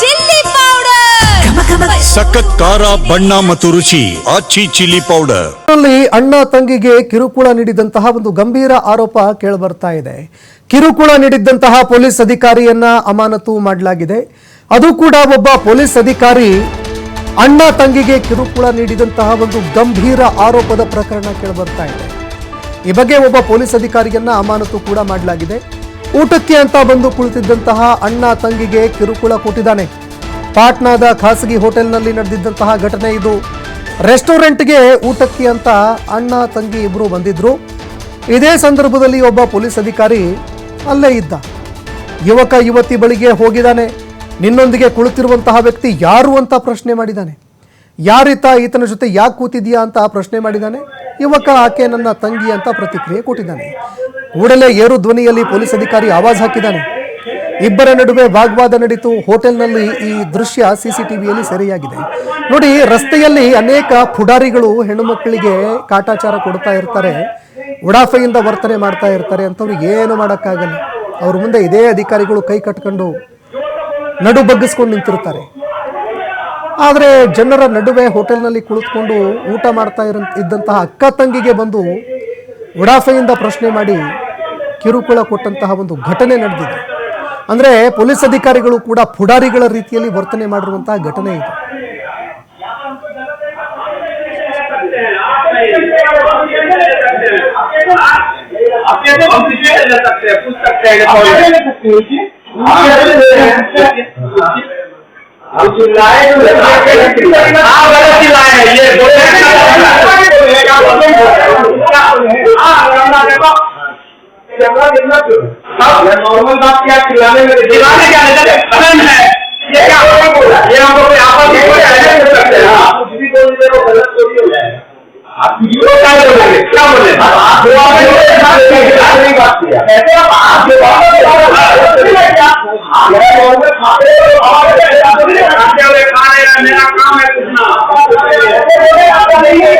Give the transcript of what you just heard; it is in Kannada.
Chilli powder. ಸಖತ್ ಖಾರ ಬಣ್ಣ ಮತ್ತು ರುಚಿ ಆಚಿ ಚಿಲ್ಲಿ ಪೌಡರ್. ಅಣ್ಣ ತಂಗಿಗೆ ಕಿರುಕುಳ ನೀಡಿದಂತಹ ಒಂದು ಗಂಭೀರ ಆರೋಪ ಕೇಳಿಬರ್ತಾ ಇದೆ. ಕಿರುಕುಳ ನೀಡಿದ್ದಂತಹ ಪೊಲೀಸ್ ಅಧಿಕಾರಿಯನ್ನ ಅಮಾನತು ಮಾಡಲಾಗಿದೆ. ಅದು ಕೂಡ ಒಬ್ಬ ಪೊಲೀಸ್ ಅಧಿಕಾರಿ ಅಣ್ಣ ತಂಗಿಗೆ ಕಿರುಕುಳ ನೀಡಿದಂತಹ ಒಂದು ಗಂಭೀರ ಆರೋಪದ ಪ್ರಕರಣ ಕೇಳಿಬರ್ತಾ ಇದೆ. ಈ ಬಗ್ಗೆ ಒಬ್ಬ ಪೊಲೀಸ್ ಅಧಿಕಾರಿಯನ್ನ ಅಮಾನತು ಕೂಡ ಮಾಡಲಾಗಿದೆ. ಊಟಕ್ಕೆ ಅಂತ ಬಂದು ಕುಳಿತಿದ್ದಂತಹ ಅಣ್ಣ ತಂಗಿಗೆ ಕಿರುಕುಳ ಕೊಟ್ಟಿದ್ದಾನೆ. ಪಾಟ್ನಾದ ಖಾಸಗಿ ಹೋಟೆಲ್ನಲ್ಲಿ ನಡೆದಿದ್ದಂತಹ ಘಟನೆ ಇದು. ರೆಸ್ಟೋರೆಂಟ್ಗೆ ಊಟಕ್ಕೆ ಅಂತ ಅಣ್ಣ ತಂಗಿ ಇಬ್ಬರು ಬಂದಿದ್ರು. ಇದೇ ಸಂದರ್ಭದಲ್ಲಿ ಒಬ್ಬ ಪೊಲೀಸ್ ಅಧಿಕಾರಿ ಅಲ್ಲೇ ಇದ್ದ. ಯುವಕ ಯುವತಿ ಬಳಿಗೆ ಹೋಗಿದ್ದಾನೆ. ನಿನ್ನೊಂದಿಗೆ ಕುಳಿತಿರುವಂತಹ ವ್ಯಕ್ತಿ ಯಾರು ಅಂತ ಪ್ರಶ್ನೆ ಮಾಡಿದ್ದಾನೆ. ಯಾರಿತ ಈತನ ಜೊತೆ ಯಾಕೆ ಕೂತಿದ್ಯಾ ಅಂತ ಪ್ರಶ್ನೆ ಮಾಡಿದ್ದಾನೆ. ಯುವಕ ಆಕೆ ನನ್ನ ತಂಗಿ ಅಂತ ಪ್ರತಿಕ್ರಿಯೆ ಕೊಟ್ಟಿದ್ದಾನೆ. ಕೂಡಲೇ ಏರು ಧ್ವನಿಯಲ್ಲಿ ಪೊಲೀಸ್ ಅಧಿಕಾರಿ ಆವಾಜ್ ಹಾಕಿದ್ದಾನೆ. ಇಬ್ಬರ ನಡುವೆ ವಾಗ್ವಾದ ನಡೀತು. ಹೋಟೆಲ್ನಲ್ಲಿ ಈ ದೃಶ್ಯ ಸಿಸಿಟಿವಿಯಲ್ಲಿ ಸೆರೆಯಾಗಿದೆ. ನೋಡಿ, ರಸ್ತೆಯಲ್ಲಿ ಅನೇಕ ಪುಡಾರಿಗಳು ಹೆಣ್ಣು ಮಕ್ಕಳಿಗೆ ಕಾಟಾಚಾರ ಕೊಡ್ತಾ ಇರ್ತಾರೆ, ಉಡಾಫೆಯಿಂದ ವರ್ತನೆ ಮಾಡ್ತಾ ಇರ್ತಾರೆ ಅಂತವ್ರು ಏನು ಮಾಡೋಕ್ಕಾಗಲ್ಲ. ಅವ್ರ ಮುಂದೆ ಇದೇ ಅಧಿಕಾರಿಗಳು ಕೈ ಕಟ್ಕೊಂಡು ನಡು ಬಗ್ಗಿಸ್ಕೊಂಡು ನಿಂತಿರ್ತಾರೆ. ಆದರೆ ಜನರ ನಡುವೆ ಹೋಟೆಲ್ನಲ್ಲಿ ಕುಳಿತುಕೊಂಡು ಊಟ ಮಾಡ್ತಾ ಇರ ಇದ್ದಂತಹ ಅಕ್ಕ ತಂಗಿಗೆ ಬಂದು ಉಡಾಫೆಯಿಂದ ಪ್ರಶ್ನೆ ಮಾಡಿ ಕಿರುಕುಳ ಕೊಟ್ಟಂತಹ ಒಂದು ಘಟನೆ ನಡೆದಿದೆ. ಅಂದರೆ ಪೊಲೀಸ್ ಅಧಿಕಾರಿಗಳು ಕೂಡ ಪುಡಾರಿಗಳ ರೀತಿಯಲ್ಲಿ ವರ್ತನೆ ಮಾಡಿರುವಂತಹ ಘಟನೆ ಇದು. चिल्लाए हैं ये बोले नॉर्मल बात क्या चिल्लाने में चिल्लाने क्या नहीं है ये क्या बोला ये हमको कोई आपस में कोई ऐसे कर सकते हैं आप कुछ भी बोल दे वो गलत थोड़ी हो जाएगा आप वीडियो क्या बोलेंगे क्या बोले आप जो आपने बात किया ऐसे आप आप जो बात मेरा नॉर्मल खाते हो और खाते हुए खा रहे हैं मेरा काम है पूछना आपका नहीं है